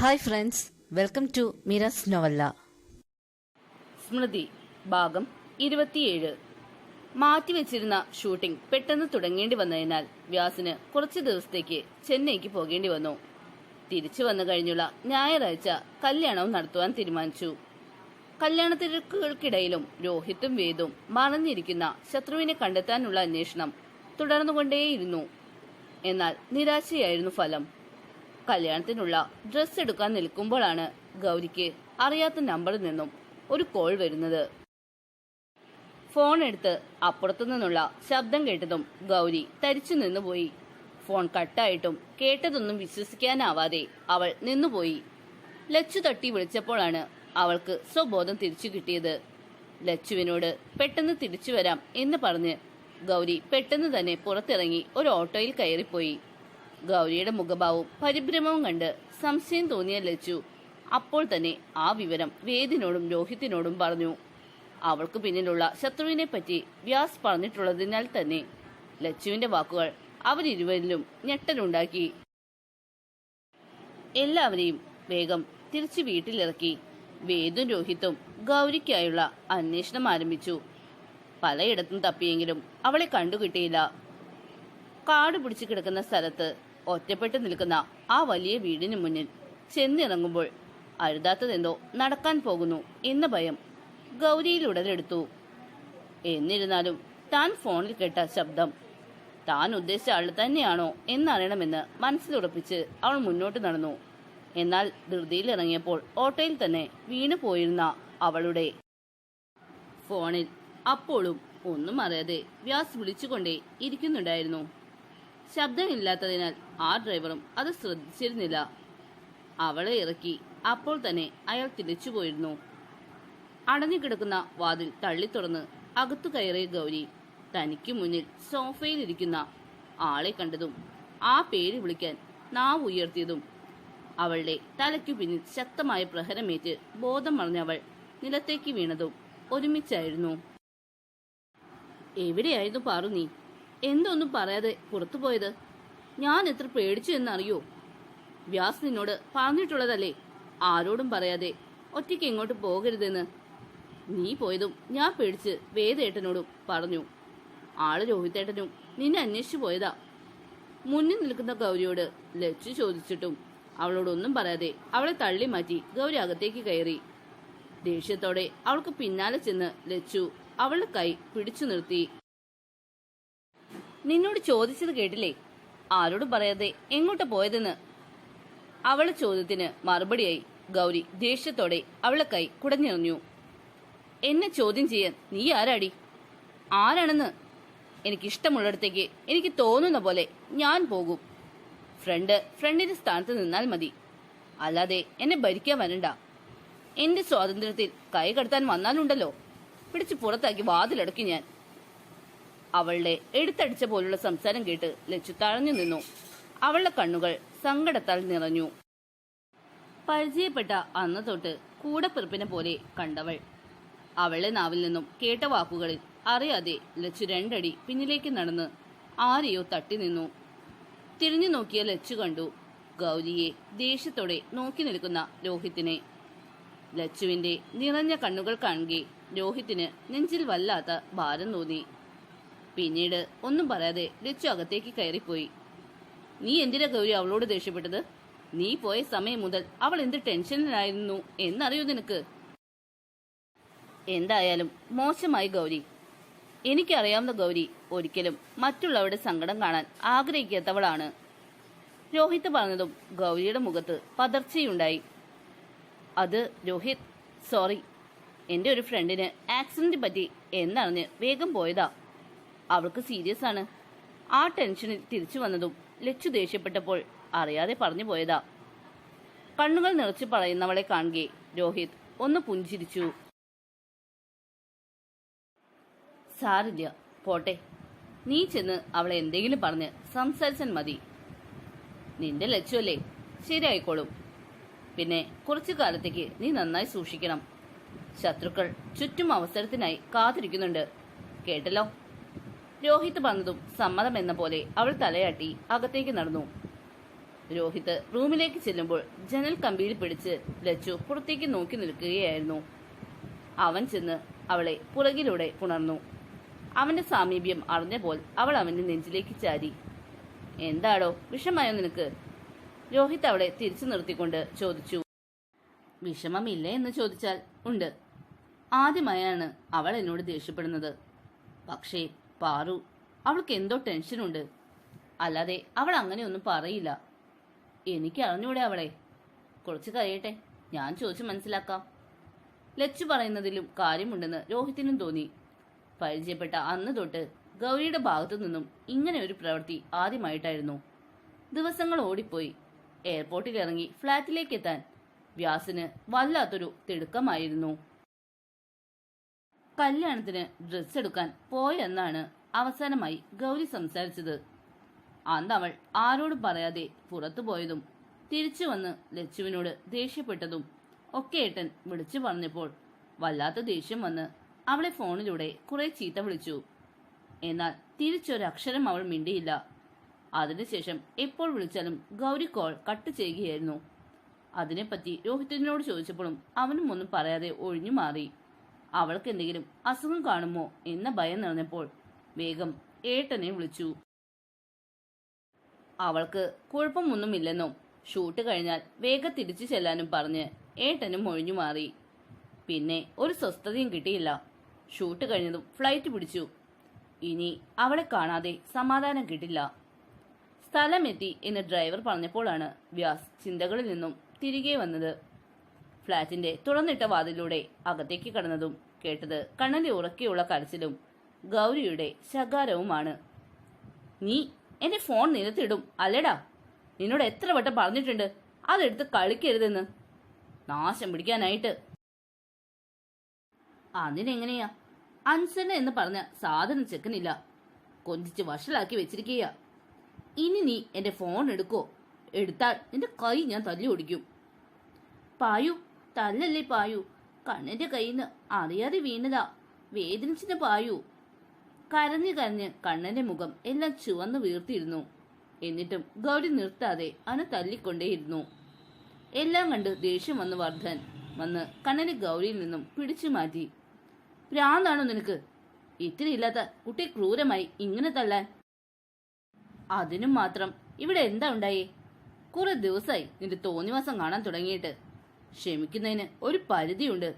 Hi friends welcome to മിറസ് novella സ്മൃതി ഭാഗം ഇരുപത്തിയേഴ്. മാറ്റിവെച്ചിരുന്ന ഷൂട്ടിംഗ് പെട്ടെന്ന് തുടങ്ങേണ്ടി വന്നതിനാൽ വ്യാസിന് കുറച്ച് ദിവസത്തേക്ക് ചെന്നൈക്ക് പോകേണ്ടി വന്നു. തിരിച്ചു വന്നു കഴിഞ്ഞുള്ള ഞായറാഴ്ച കല്യാണവും നടത്തുവാൻ തീരുമാനിച്ചു. കല്യാണ തിരക്കുകൾക്കിടയിലും രോഹിത്തും വേദും മറഞ്ഞിരിക്കുന്ന ശത്രുവിനെ കണ്ടെത്താനുള്ള അന്വേഷണം തുടർന്നുകൊണ്ടേയിരുന്നു. എന്നാൽ നിരാശയായിരുന്നു ഫലം. കല്യാണത്തിനുള്ള ഡ്രസ് എടുക്കാൻ നിൽക്കുമ്പോഴാണ് ഗൗരിക്ക് അറിയാത്ത നമ്പറിൽ നിന്നും ഒരു കോൾ വരുന്നത്. ഫോൺ എടുത്ത് അപ്പുറത്തു നിന്നുള്ള ശബ്ദം കേട്ടതും ഗൗരി തരിച്ചു നിന്നുപോയി. ഫോൺ കട്ടായിട്ടും കേട്ടതൊന്നും വിശ്വസിക്കാനാവാതെ അവൾ നിന്നുപോയി. ലച്ചു തട്ടി വിളിച്ചപ്പോഴാണ് അവൾക്ക് സ്വബോധം തിരിച്ചു കിട്ടിയത്. ലച്ചുവിനോട് പെട്ടെന്ന് തിരിച്ചു വരാം എന്ന് പറഞ്ഞ് ഗൗരി പെട്ടെന്ന് തന്നെ പുറത്തിറങ്ങി ഒരു ഓട്ടോയിൽ കയറിപ്പോയി. ഗൗരിയുടെ മുഖഭാവവും പരിഭ്രമവും കണ്ട് സംശയം തോന്നിയ ലച്ചു അപ്പോൾ തന്നെ ആ വിവരം വേദിനോടും രോഹിത്തിനോടും പറഞ്ഞു. അവൾക്ക് പിന്നിലുള്ള ശത്രുവിനെ പറ്റി വ്യാസ് പറഞ്ഞിട്ടുള്ളതിനാൽ തന്നെ ലച്ചുവിന്റെ വാക്കുകൾ അവരിരുവരിലും ഞെട്ടലുണ്ടാക്കി. എല്ലാവരെയും വേഗം തിരിച്ചു വീട്ടിലിറക്കി. വേദും രോഹിത്തും ഗൗരിക്കായുള്ള അന്വേഷണം ആരംഭിച്ചു. പലയിടത്തും തപ്പിയെങ്കിലും അവളെ കണ്ടുകിട്ടിയില്ല. കാട് പിടിച്ചു കിടക്കുന്ന സ്ഥലത്ത് ഒറ്റപ്പെട്ടു നിൽക്കുന്ന ആ വലിയ വീടിന് മുന്നിൽ ചെന്നിറങ്ങുമ്പോൾ അരുതാത്തതെന്തോ നടക്കാൻ പോകുന്നു എന്ന ഭയം ഗൗരിയിൽ ഉടലെടുത്തു. എന്നിരുന്നാലും താൻ ഫോണിൽ കേട്ട ശബ്ദം താൻ ഉദ്ദേശിച്ച ആൾ തന്നെയാണോ എന്നറിയണമെന്ന് മനസ്സിലുറപ്പിച്ച് അവൾ മുന്നോട്ട് നടന്നു. എന്നാൽ ധൃതിയിൽ ഇറങ്ങിയപ്പോൾ ഓട്ടോയിൽ തന്നെ വീണു പോയിരുന്ന അവളുടെ ഫോണിൽ അപ്പോഴും ഒന്നും അറിയാതെ വ്യാസ് വിളിച്ചുകൊണ്ടേ ഇരിക്കുന്നുണ്ടായിരുന്നു. ശബ്ദമില്ലാത്തതിനാൽ ആ ഡ്രൈവറും അത് ശ്രദ്ധിച്ചിരുന്നില്ല. അവളെ ഇറക്കി. അപ്പോൾ തന്നെ അയാൾ തിരിച്ചു പോയിരുന്നു. അടഞ്ഞു കിടക്കുന്ന വാതിൽ തള്ളി തുറന്ന് അകത്തു കയറിയ ഗൗരി തനിക്ക് മുന്നിൽ സോഫയിലിരിക്കുന്ന ആളെ കണ്ടതും ആ പേര് വിളിക്കാൻ നാവ് ഉയർത്തിയതും അവളുടെ തലയ്ക്കു പിന്നിൽ ശക്തമായ പ്രഹരമേറ്റ് ബോധം മറിഞ്ഞവൾ നിലത്തേക്ക് വീണതും ഒരുമിച്ചായിരുന്നു. എവിടെയായിരുന്നു പാറു നീ? എന്തൊന്നും പറയാതെ പുറത്തു പോയത്? ഞാൻ എത്ര പേടിച്ചു എന്നറിയോ? വ്യാസ് നിന്നോട് പറഞ്ഞിട്ടുള്ളതല്ലേ? ആരോടും പറയാതെ ഒറ്റയ്ക്ക് എങ്ങോട്ട് പോകരുതെന്ന്. നീ പോയതും ഞാൻ പേടിച്ച് വേദേട്ടനോടും പറഞ്ഞു. ആൾ രോഹിത്തേട്ടനും നിന്നെ അന്വേഷിച്ചു പോയതാ. മുന്നിൽ നിൽക്കുന്ന ഗൗരിയോട് ലച്ചു ചോദിച്ചിട്ടും അവളോടൊന്നും പറയാതെ അവളെ തള്ളി മാറ്റി ഗൗരി അകത്തേക്ക് കയറി. ദേഷ്യത്തോടെ അവൾക്ക് പിന്നാലെ ചെന്ന് ലച്ചു അവളുടെ കൈ പിടിച്ചു നിർത്തി. നിന്നോട് ചോദിച്ചത് കേട്ടില്ലേ? ആരോട് പറയാതെ എങ്ങോട്ട് പോയതെന്ന്? അവളെ ചോദ്യത്തിന് മറുപടിയായി ഗൗരി ദേഷ്യത്തോടെ അവളെ കൈ കുടഞ്ഞെറിഞ്ഞു. എന്നെ ചോദ്യം ചെയ്യാൻ നീ ആരാടി? ആരാണെന്ന് എനിക്കിഷ്ടമുള്ളിടത്തേക്ക് എനിക്ക് തോന്നുന്ന പോലെ ഞാൻ പോകും. ഫ്രണ്ട് ഫ്രണ്ടിന്റെ സ്ഥാനത്ത് നിന്നാൽ മതി. അല്ലാതെ എന്നെ ഭരിക്കാൻ വരണ്ട. എന്റെ സ്വാതന്ത്ര്യത്തിൽ കൈ കടത്താൻ വന്നാലുണ്ടല്ലോ. പിടിച്ചു പുറത്താക്കി വാതിലടക്കി ഞാൻ. അവളുടെ എടുത്തടിച്ച പോലുള്ള സംസാരം കേട്ട് ലച്ചു തഴഞ്ഞു നിന്നു. അവളുടെ കണ്ണുകൾ സങ്കടത്താൽ നിറഞ്ഞു. പരിചയപ്പെട്ട അന്ന് തൊട്ട് കൂടപ്പിറപ്പിനെ പോലെ കണ്ടവൾ. അവളുടെ നാവിൽ നിന്നും കേട്ട വാക്കുകളിൽ അറിയാതെ ലച്ചു രണ്ടടി പിന്നിലേക്ക് നടന്ന് ആരെയോ തട്ടി നിന്നു. തിരിഞ്ഞു നോക്കിയ ലച്ചു കണ്ടു ഗൗരിയെ ദേഷ്യത്തോടെ നോക്കി നിൽക്കുന്ന രോഹിത്തിനെ. ലച്ചുവിന്റെ നിറഞ്ഞ കണ്ണുകൾ കാണുകെ രോഹിത്തിന് നെഞ്ചിൽ വല്ലാത്ത ഭാരം തോന്നി. പിന്നീട് ഒന്നും പറയാതെ ലച്ചു അകത്തേക്ക് കയറിപ്പോയി. നീ എന്തിനാ ഗൗരി അവളോട് ദേഷ്യപ്പെട്ടത്? നീ പോയ സമയം മുതൽ അവൾ എന്ത് ടെൻഷനിലായിരുന്നു എന്നറിയോ നിനക്ക്? എന്തായാലും മോശമായി ഗൗരി. എനിക്കറിയാവുന്ന ഗൗരി ഒരിക്കലും മറ്റുള്ളവരുടെ സങ്കടം കാണാൻ ആഗ്രഹിക്കാത്തവളാണ്. രോഹിത് പറഞ്ഞതും ഗൗരിയുടെ മുഖത്ത് പതർച്ചയുണ്ടായി. അത് രോഹിത് സോറി. എന്റെ ഒരു ഫ്രണ്ടിന് ആക്സിഡന്റ് പറ്റി എന്നറിഞ്ഞ് വേഗം പോയതാ. അവൾക്ക് സീരിയസ് ആണ്. ആ ടെൻഷനിൽ തിരിച്ചു വന്നതും ലച്ചു ദേഷ്യപ്പെട്ടപ്പോൾ അറിയാതെ പറഞ്ഞു പോയതാ. കണ്ണുകൾ നിറച്ചു പറയുന്നവളെ കാണുകെ രോഹിത് ഒന്ന് പുഞ്ചിരിച്ചു. സാരില്ല പോട്ടെ. നീ ചെന്ന് അവളെ എന്തെങ്കിലും പറഞ്ഞ് സംസാരിച്ചാൽ മതി. നിന്റെ ലക്ഷ്യമല്ലേ ശരിയായിക്കോളും. പിന്നെ കുറച്ചു കാലത്തേക്ക് നീ നന്നായി സൂക്ഷിക്കണം. ശത്രുക്കൾ ചുറ്റും അവസരത്തിനായി കാത്തിരിക്കുന്നുണ്ട്. കേട്ടല്ലോ? രോഹിത് വന്നതും സമ്മതം എന്ന പോലെ അവൾ തലയാട്ടി അകത്തേക്ക് നടന്നു. രോഹിത് റൂമിലേക്ക് ചെല്ലുമ്പോൾ ജനൽ കമ്പിയിൽ പിടിച്ച് ലച്ചു പുറത്തേക്ക് നോക്കി നിൽക്കുകയായിരുന്നു. അവൻ ചെന്ന് അവളെ പുറകിലൂടെ പുണർന്നു. അവന്റെ സാമീപ്യം അറിഞ്ഞപ്പോൾ അവൾ അവന്റെ നെഞ്ചിലേക്ക് ചാരി. എന്താടോ വിഷമായോ നിനക്ക്? രോഹിത് അവളെ തിരിച്ചു നിർത്തിക്കൊണ്ട് ചോദിച്ചു. വിഷമമില്ല എന്ന് ചോദിച്ചാൽ ഉണ്ട്. ആദ്യമായാണ് അവൾ എന്നോട് ദേഷ്യപ്പെടുന്നത്. പക്ഷേ പാറു. അവൾക്ക് എന്തോ ടെൻഷനുണ്ട് അല്ലാതെ അവൾ അങ്ങനെയൊന്നും പറയില്ല. എനിക്ക് അറിഞ്ഞൂടെ അവളെ. കുറച്ച് കഴിയട്ടെ. ഞാൻ ചോദിച്ചു മനസ്സിലാക്കാം. ലച്ചു പറയുന്നതിലും കാര്യമുണ്ടെന്ന് രോഹിത്തിനും തോന്നി. പരിചയപ്പെട്ട അന്ന് തൊട്ട് ഗൗരിയുടെ ഭാഗത്തു നിന്നും ഇങ്ങനെ ഒരു പ്രവൃത്തി ആദ്യമായിട്ടായിരുന്നു. ദിവസങ്ങൾ ഓടിപ്പോയി. എയർപോർട്ടിൽ ഇറങ്ങി ഫ്ളാറ്റിലേക്ക് എത്താൻ വ്യാസിന് വല്ലാത്തൊരു തിടുക്കമായിരുന്നു. കല്യാണത്തിന് ഡ്രസ് എടുക്കാൻ പോയെന്നാണ് അവസാനമായി ഗൗരി സംസാരിച്ചത്. അന്ന് അവൾ ആരോടും പറയാതെ പുറത്തു പോയതും തിരിച്ചു വന്ന് ലച്ചുവിനോട് ദേഷ്യപ്പെട്ടതും ഒക്കെ ഏട്ടൻ വിളിച്ചു പറഞ്ഞപ്പോൾ വല്ലാത്ത ദേഷ്യം വന്ന് അവളെ ഫോണിലൂടെ കുറെ ചീത്ത വിളിച്ചു. എന്നാൽ തിരിച്ചൊരക്ഷരം അവൾ മിണ്ടിയില്ല. അതിനുശേഷം എപ്പോൾ വിളിച്ചാലും ഗൗരി കോൾ കട്ട് ചെയ്യുകയായിരുന്നു. അതിനെപ്പറ്റി രോഹിതനോട് ചോദിച്ചപ്പോഴും അവനും ഒന്നും പറയാതെ ഒഴിഞ്ഞു മാറി. അവൾക്ക് എന്തെങ്കിലും അസുഖം കാണുമോ എന്ന ഭയം നിറഞ്ഞപ്പോൾ വേഗം ഏട്ടനെ വിളിച്ചു. അവൾക്ക് കുഴപ്പമൊന്നുമില്ലെന്നും ഷൂട്ട് കഴിഞ്ഞാൽ വേഗം തിരിച്ചു ചെല്ലാനും പറഞ്ഞ് ഏട്ടനും ഒഴിഞ്ഞു മാറി. പിന്നെ ഒരു സ്വസ്ഥതയും കിട്ടിയില്ല. ഷൂട്ട് കഴിഞ്ഞതും ഫ്ലൈറ്റ് പിടിച്ചു. ഇനി അവളെ കാണാതെ സമാധാനം കിട്ടില്ല. സ്ഥലമെത്തി എന്ന് ഡ്രൈവർ പറഞ്ഞപ്പോഴാണ് വ്യാസ് ചിന്തകളിൽ നിന്നും തിരികെ വന്നത്. ഫ്ളാറ്റിന്റെ തുറന്നിട്ട വാതിലൂടെ അകത്തേക്ക് കടന്നതും കേട്ടത് കണ്ണന്റെ ഉറക്കെയുള്ള കരച്ചിലും ഗൗരിയുടെ ശകാരവുമാണ്. നീ എന്റെ ഫോൺ നിരത്തിടും അല്ലേടാ? നിന്നോട് എത്ര വട്ടം പറഞ്ഞിട്ടുണ്ട്? അതെടുത്ത് കളിക്കരുതെന്ന്. നാശം പിടിക്കാനായിട്ട്. അതിനെങ്ങനെയാ? അൻസന എന്ന് പറഞ്ഞ സാധനം ചെക്കനില്ല കൊഞ്ചിച്ച് വഷളാക്കി വെച്ചിരിക്കുക ഇനി നീ എന്റെ ഫോൺ എടുക്കോ? എടുത്താൽ നിന്റെ കൈ ഞാൻ തല്ലി ഓടിക്കും പായു തല്ലല്ലേ പായു? കണ്ണന്റെ കയ്യിൽ നിന്ന് അറിയാതെ വീണതാ. വേദനിച്ചിന് പായു. കരഞ്ഞു കരഞ്ഞ് കണ്ണന്റെ മുഖം എല്ലാം ചുവന്ന് വീർത്തിയിരുന്നു. എന്നിട്ടും ഗൗരി നിർത്താതെ അന തല്ലിക്കൊണ്ടേയിരുന്നു. എല്ലാം കണ്ട് ദേഷ്യം വന്ന് വർദ്ധൻ. വന്ന് കണ്ണനെ ഗൗരിയിൽ നിന്നും പിടിച്ചു മാറ്റി. പ്രാന്താണോ നിനക്ക്? ഇത്തിരി ഇല്ലാത്ത കുട്ടി ക്രൂരമായി ഇങ്ങനെ തല്ലാൻ. അതിനും മാത്രം ഇവിടെ എന്താ ഉണ്ടായേ? കുറെ ദിവസമായി നിന്റെ തോന്നിവാസം കാണാൻ തുടങ്ങിയിട്ട്. ക്ഷമിക്കുന്നതിന് ഒരു പരിധിയുണ്ട്.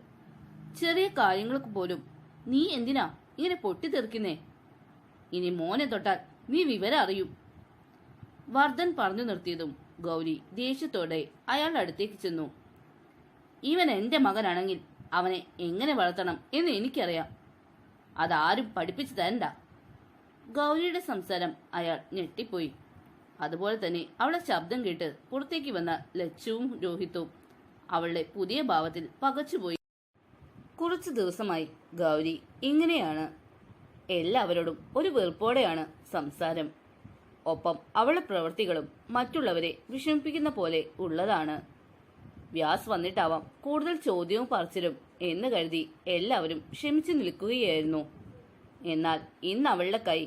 ചെറിയ കാര്യങ്ങൾക്ക് പോലും നീ എന്തിനാ ഇങ്ങനെ പൊട്ടിത്തെറിക്കുന്നേ? ഇനി മോനെ തൊട്ടാൽ നീ വിവരം അറിയും. വർദ്ധൻ പറഞ്ഞു നിർത്തിയതും ഗൗരി ദേഷ്യത്തോടെ അയാളുടെ അടുത്തേക്ക് ചെന്നു. ഇവൻ എന്റെ മകനാണെങ്കിൽ അവനെ എങ്ങനെ വളർത്തണം എന്ന് എനിക്കറിയാം. അതാരും പഠിപ്പിച്ചു തരണ്ട. ഗൗരിയുടെ സംസാരം അയാൾ ഞെട്ടിപ്പോയി. അതുപോലെ തന്നെ അവളുടെ ശബ്ദം കേട്ട് പുറത്തേക്ക് വന്ന ലച്ചുവും രോഹിത്തും അവളുടെ പുതിയ ഭാവത്തിൽ പകച്ചുപോയി. കുറച്ചു ദിവസമായി ഗൗരി ഇങ്ങനെയാണ്. എല്ലാവരോടും ഒരു വെറുപ്പോടെയാണ് സംസാരം. ഒപ്പം അവളുടെ പ്രവൃത്തികളും മറ്റുള്ളവരെ വിഷമിപ്പിക്കുന്ന പോലെ ഉള്ളതാണ്. വ്യാസ് വന്നിട്ടാവാം കൂടുതൽ ചോദ്യവും പറച്ചിലും എന്ന് കരുതി എല്ലാവരും ക്ഷമിച്ചു നിൽക്കുകയായിരുന്നു. എന്നാൽ ഇന്ന് അവളുടെ കൈ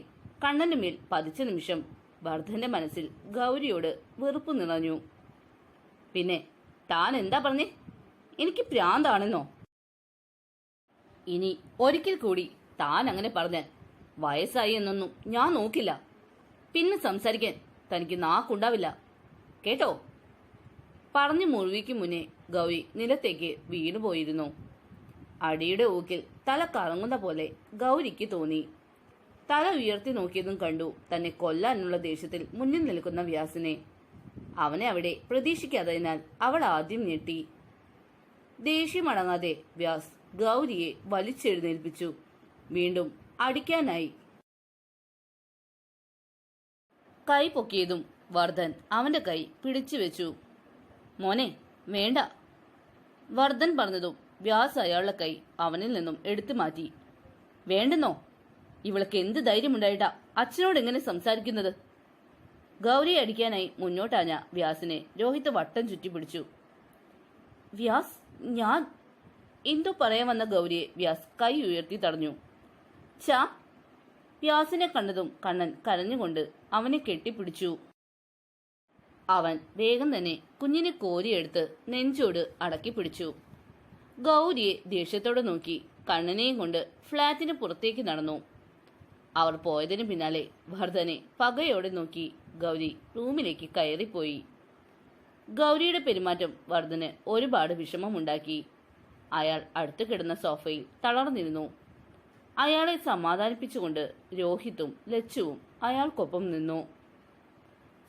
കണ്ണന്റെ മേൽ പതിച്ച നിമിഷം വർദ്ധന്റെ മനസ്സിൽ ഗൗരിയോട് വെറുപ്പ് നിറഞ്ഞു. പിന്നെ താൻ എന്താ പറഞ്ഞേ? എനിക്ക് പ്രാന്താണെന്നോ? ഇനി ഒരിക്കൽ കൂടി താൻ അങ്ങനെ പറഞ്ഞാൽ വയസ്സായി എന്നൊന്നും ഞാൻ നോക്കില്ല. പിന്നെ സംസാരിക്കാൻ തനിക്ക് നാക്കുണ്ടാവില്ല. കേട്ടോ? പറഞ്ഞു മുഴുവിക്ക് മുന്നേ ഗൗരി നിലത്തേക്ക് വീണുപോയിരുന്നു അടിയുടെ ഊക്കിൽ തല കറങ്ങുന്ന പോലെ ഗൗരിക്ക് തോന്നി. തല ഉയർത്തി നോക്കിയതും കണ്ടു തന്നെ കൊല്ലാനുള്ള ദേഷ്യത്തിൽ മുന്നിൽ നിൽക്കുന്ന വ്യാസിനെ. അവനെ അവിടെ പ്രതീക്ഷിക്കാത്തതിനാൽ അവൾ ആദ്യം ഞെട്ടി. ദേഷ്യമടങ്ങാതെ വ്യാസ് ഗൗരിയെ വലിച്ചെഴുന്നേൽപ്പിച്ചു. വീണ്ടും അടിക്കാനായി. കൈ പൊക്കിയതും വർദ്ധൻ അവന്റെ കൈ പിടിച്ചു വെച്ചു. മോനെ വേണ്ട വർദ്ധൻ പറഞ്ഞതും വ്യാസ് അയാളുടെ കൈ അവനിൽ നിന്നും എടുത്തു മാറ്റി. വേണ്ടെന്നോ? ഇവൾക്ക് എന്ത് ധൈര്യമുണ്ടായിട്ടാ അച്ഛനോട് എങ്ങനെ സംസാരിക്കുന്നത്? ഗൗരിയെ അടിക്കാനായി മുന്നോട്ടാഞ്ഞ വ്യാസിനെ രോഹിത് വട്ടം ചുറ്റി പിടിച്ചു വ്യാസ് ഞാൻ എന്തോ പറയാൻ വന്ന ഗൗരിയെ വ്യാസ് കൈ ഉയർത്തി തടഞ്ഞു. ചാ വ്യാസിനെ കണ്ടതും കണ്ണൻ കരഞ്ഞുകൊണ്ട് അവനെ കെട്ടിപ്പിടിച്ചു. അവൻ വേഗം തന്നെ കുഞ്ഞിനെ കോരിയെടുത്ത് നെഞ്ചോട് അടക്കി പിടിച്ചു. ഗൗരിയെ ദേഷ്യത്തോടെ നോക്കി കണ്ണനെയും കൊണ്ട് ഫ്ളാറ്റിന് പുറത്തേക്ക് നടന്നു. അവർ പോയതിനു പിന്നാലെ ഭർതനെ പകയോടെ നോക്കി ഗൗരി റൂമിലേക്ക് കയറിപ്പോയി. ഗൗരിയുടെ പെരുമാറ്റം വർദ്ധന് ഒരുപാട് വിഷമമുണ്ടാക്കി. അയാൾ അടുത്ത് കിടന്ന സോഫയിൽ തളർന്നിരുന്നു. അയാളെ സമാധാനിപ്പിച്ചുകൊണ്ട് രോഹിത്തും ലച്ചുവും അയാൾക്കൊപ്പം നിന്നു.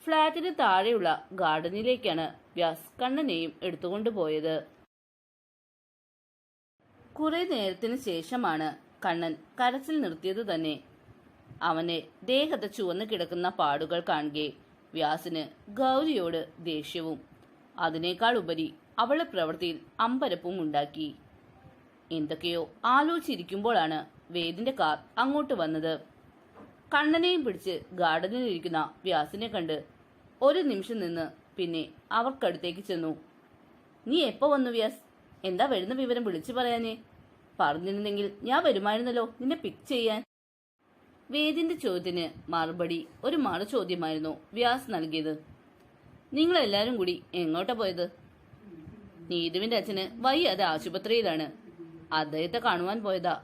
ഫ്ളാറ്റിന് താഴെയുള്ള ഗാർഡനിലേക്കാണ് വ്യാസ് കണ്ണനെയും എടുത്തുകൊണ്ടുപോയത് കുറെ നേരത്തിന് ശേഷമാണ് കണ്ണൻ കരച്ചിൽ നിർത്തിയത് തന്നെ. അവനെ ദേഹത്ത് ചുവന്ന് കിടക്കുന്ന പാടുകൾ കാണുകെ. വ്യാസിന് ഗൗരിയോട് ദേഷ്യവും. അതിനേക്കാൾ ഉപരി അവളുടെ പ്രവൃത്തിയിൽ അമ്പരപ്പും ഉണ്ടാക്കി. എന്തൊക്കെയോ ആലോചിച്ചിരിക്കുമ്പോഴാണ് വേദിന്റെ കാർ അങ്ങോട്ട് വന്നത്. കണ്ണനെയും പിടിച്ച് ഗാർഡനിലിരിക്കുന്ന വ്യാസിനെ കണ്ട് ഒരു നിമിഷം നിന്ന് പിന്നെ അവർക്കടുത്തേക്ക് ചെന്നു. നീ എപ്പോ വന്നു വ്യാസ്? എന്താ വരുന്ന വിവരം വിളിച്ചു പറയാനേ? പറഞ്ഞിരുന്നെങ്കിൽ ഞാൻ വരുമായിരുന്നല്ലോ നിന്നെ പിക്ക് ചെയ്യാൻ. വേദിന്റെ ചോദ്യത്തിന് മറുപടി ഒരു മറു ചോദ്യമായിരുന്നു വ്യാസ് നൽകിയത്. നിങ്ങൾ നിങ്ങളെല്ലാരും കൂടി എങ്ങോട്ടാ പോയത്? നീതുവിന്റെ അച്ഛന് വയ്യാതെ ആശുപത്രിയിലാണ്. അദ്ദേഹത്തെ കാണുവാൻ പോയതാ.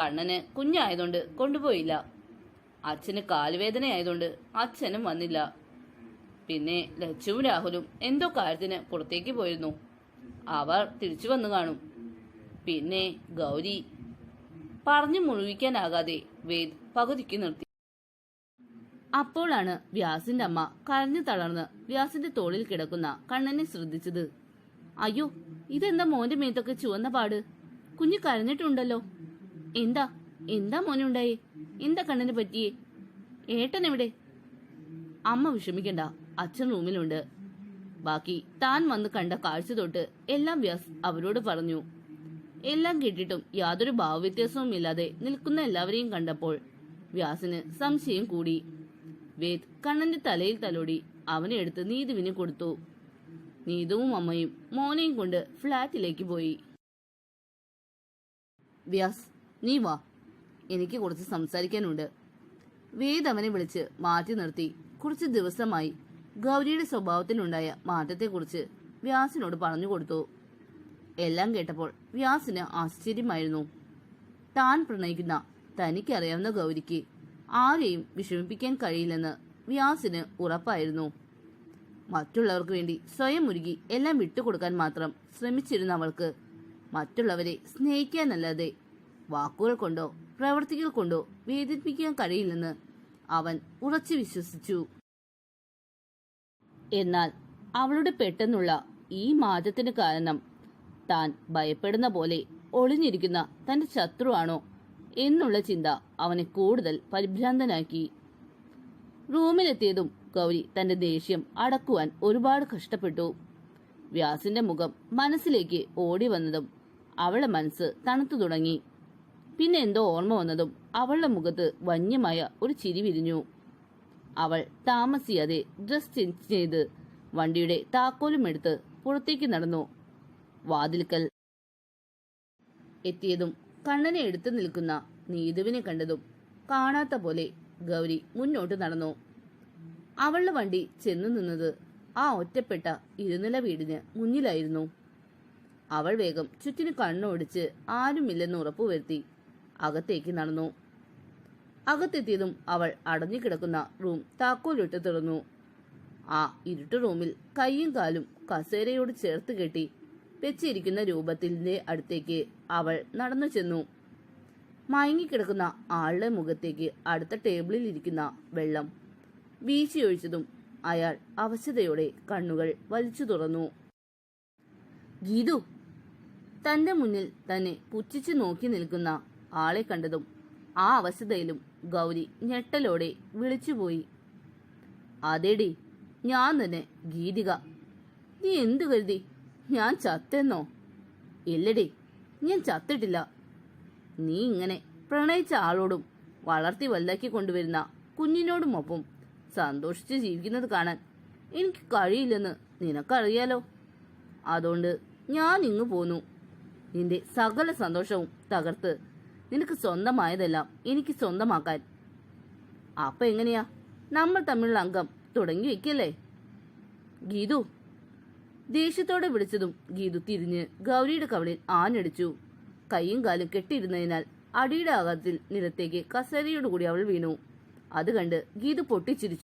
കണ്ണന് കുഞ്ഞായതുകൊണ്ട് കൊണ്ടുപോയില്ല. അച്ഛന് കാലുവേദനയായതുകൊണ്ട് അച്ഛനും വന്നില്ല. പിന്നെ ലച്ചുവും രാഹുലും എന്തോ കാര്യത്തിന് പുറത്തേക്ക് പോയിരുന്നു. അവർ തിരിച്ചു വന്നു കാണും. പിന്നെ ഗൗരി പറഞ്ഞു മുഴുവിക്കാനാകാതെ വേദ് പകുതിക്ക് നിർത്തി. അപ്പോഴാണ് വ്യാസിന്റെ അമ്മ കരഞ്ഞു തളർന്ന് വ്യാസിന്റെ തോളിൽ കിടക്കുന്ന കണ്ണനെ ശ്രദ്ധിച്ചത്. അയ്യോ ഇതെന്താ മോന്റെ മേത്തൊക്കെ ചുവന്ന പാട്? കുഞ്ഞു കരഞ്ഞിട്ടുണ്ടല്ലോ. എന്താ? എന്താ മോനുണ്ടായേ? എന്താ കണ്ണന് പറ്റിയേ? ഏട്ടൻ എവിടെ? അമ്മ വിഷമിക്കണ്ട അച്ഛൻ റൂമിലുണ്ട്. ബാക്കി താൻ വന്ന് കണ്ട കാഴ്ച തൊട്ട് എല്ലാം വ്യാസ് അവരോട് പറഞ്ഞു. എല്ലാം കേട്ടിട്ടും യാതൊരു ഭാവവ്യത്യാസവും ഇല്ലാതെ നിൽക്കുന്ന എല്ലാവരെയും കണ്ടപ്പോൾ വ്യാസിന് സംശയം കൂടി. വേദ് കണ്ണന്റെ തലയിൽ തലോടി അവനെ എടുത്ത് നീതുവിന് കൊടുത്തു. നീതുവും അമ്മയും മോനെയും കൊണ്ട് ഫ്ലാറ്റിലേക്ക് പോയി. വ്യാസ് നീ വാ. എനിക്ക് കുറച്ച് സംസാരിക്കാനുണ്ട്. വേദ് അവനെ വിളിച്ച് മാറ്റി നിർത്തി. കുറച്ച് ദിവസമായി ഗൗരിയുടെ സ്വഭാവത്തിലുണ്ടായ മാറ്റത്തെക്കുറിച്ച് വ്യാസിനോട് പറഞ്ഞു കൊടുത്തു. എല്ലാം കേട്ടപ്പോൾ വ്യാസിന് ആശ്ചര്യമായിരുന്നു. താൻ പ്രണയിക്കുന്ന തനിക്കറിയാവുന്ന ഗൗരിക്ക് ആരെയും വിഷമിപ്പിക്കാൻ കഴിയില്ലെന്ന് വ്യാസിന് ഉറപ്പായിരുന്നു. മറ്റുള്ളവർക്ക് വേണ്ടി സ്വയം ഉരുകി എല്ലാം വിട്ടുകൊടുക്കാൻ മാത്രം ശ്രമിച്ചിരുന്ന അവൾക്ക് മറ്റുള്ളവരെ സ്നേഹിക്കാനല്ലാതെ വാക്കുകൾ കൊണ്ടോ പ്രവർത്തികൾ കൊണ്ടോ വേദിപ്പിക്കാൻ കഴിയില്ലെന്ന് അവൻ ഉറച്ചു വിശ്വസിച്ചു. എന്നാൽ അവളുടെ പെട്ടെന്നുള്ള ഈ മാറ്റത്തിന് കാരണം താൻ ഭയപ്പെടുന്ന പോലെ ഒളിഞ്ഞിരിക്കുന്ന തന്റെ ശത്രുവാണോ എന്നുള്ള ചിന്ത അവനെ കൂടുതൽ പരിഭ്രാന്തനാക്കി. റൂമിലെത്തിയതും ഗൗരി തന്റെ ദേഷ്യം അടക്കുവാൻ ഒരുപാട് കഷ്ടപ്പെട്ടു. വ്യാസിന്റെ മുഖം മനസ്സിലേക്ക് ഓടി വന്നതും അവളുടെ മനസ്സ് തണുത്തു തുടങ്ങി. പിന്നെ എന്തോ ഓർമ്മ വന്നതും അവളുടെ മുഖത്ത് വന്യമായ ഒരു ചിരി വിരിഞ്ഞു. അവൾ താമസിയാതെ ഡ്രസ് ചേഞ്ച് ചെയ്ത് വണ്ടിയുടെ താക്കോലും എടുത്ത് പുറത്തേക്ക് നടന്നു. വാതിൽക്കൽ എത്തിയതും കണ്ണനെ എടുത്തു നിൽക്കുന്ന നീതുവിനെ കണ്ടതും കാണാത്ത പോലെ ഗൗരി മുന്നോട്ട് നടന്നു. അവളുടെ വണ്ടി ചെന്നു നിന്നത് ആ ഒറ്റപ്പെട്ട ഇരുനില വീടിന് മുന്നിലായിരുന്നു. അവൾ വേഗം ചുറ്റിന് കണ്ണോടിച്ച് ആരുമില്ലെന്ന് ഉറപ്പുവരുത്തി അകത്തേക്ക് നടന്നു. അകത്തെത്തിയതും അവൾ അടഞ്ഞു കിടക്കുന്ന റൂം താക്കോലിട്ട് തുറന്നു. ആ ഇരുട്ട് റൂമിൽ കൈയും കാലും കസേരയോട് ചേർത്ത് കെട്ടി വെച്ചിരിക്കുന്ന രൂപത്തിന്റെ അടുത്തേക്ക് അവൾ നടന്നു ചെന്നു. മയങ്ങിക്കിടക്കുന്ന ആളുടെ മുഖത്തേക്ക് അടുത്ത ടേബിളിൽ ഇരിക്കുന്ന വെള്ളം വീശിയൊഴിച്ചതും അയാൾ അവശതയോടെ കണ്ണുകൾ വലിച്ചു തുറന്നു. ഗീതു തന്റെ മുന്നിൽ തന്നെ പുച്ഛിച്ചു നോക്കി നിൽക്കുന്ന ആളെ കണ്ടതും ആ അവശതയിലും ഗൗരി ഞെട്ടലോടെ വിളിച്ചുപോയി. അതേടി ഞാൻ തന്നെ ഗീതിക. നീ എന്തു കരുതി? ഞാൻ ചത്തെന്നോ? ഇല്ലടി ഞാൻ ചത്തിട്ടില്ല. നീ ഇങ്ങനെ പ്രണയിച്ച ആളോടും വളർത്തി വലുതാക്കി കൊണ്ടുവരുന്ന കുഞ്ഞിനോടുമൊപ്പം സന്തോഷിച്ച് ജീവിക്കുന്നത് കാണാൻ എനിക്ക് കഴിയില്ലെന്ന് നിനക്കറിയാലോ? അതുകൊണ്ട് ഞാൻ ഇങ്ങ് പോന്നു. നിന്റെ സകല സന്തോഷവും തകർത്ത് നിനക്ക് സ്വന്തമായതെല്ലാം എനിക്ക് സ്വന്തമാക്കാൻ. അപ്പൊ എങ്ങനെയാ? നമ്മൾ തമ്മിലുള്ള അംഗം തുടങ്ങി വയ്ക്കല്ലേ? ഗീതു ദേഷ്യത്തോടെ വിളിച്ചതും ഗീതു തിരിഞ്ഞ് ഗൗരിയുടെ കവളിൽ ആഞ്ഞടിച്ചു. കൈയും കാലും കെട്ടിയിരുന്നതിനാൽ അടിയുടെ ആഘാതത്തിൽ നിലത്തേക്ക് കസേരയോടുകൂടി അവൾ വീണു. അത് കണ്ട് ഗീതു പൊട്ടിച്ചിരിച്ചു.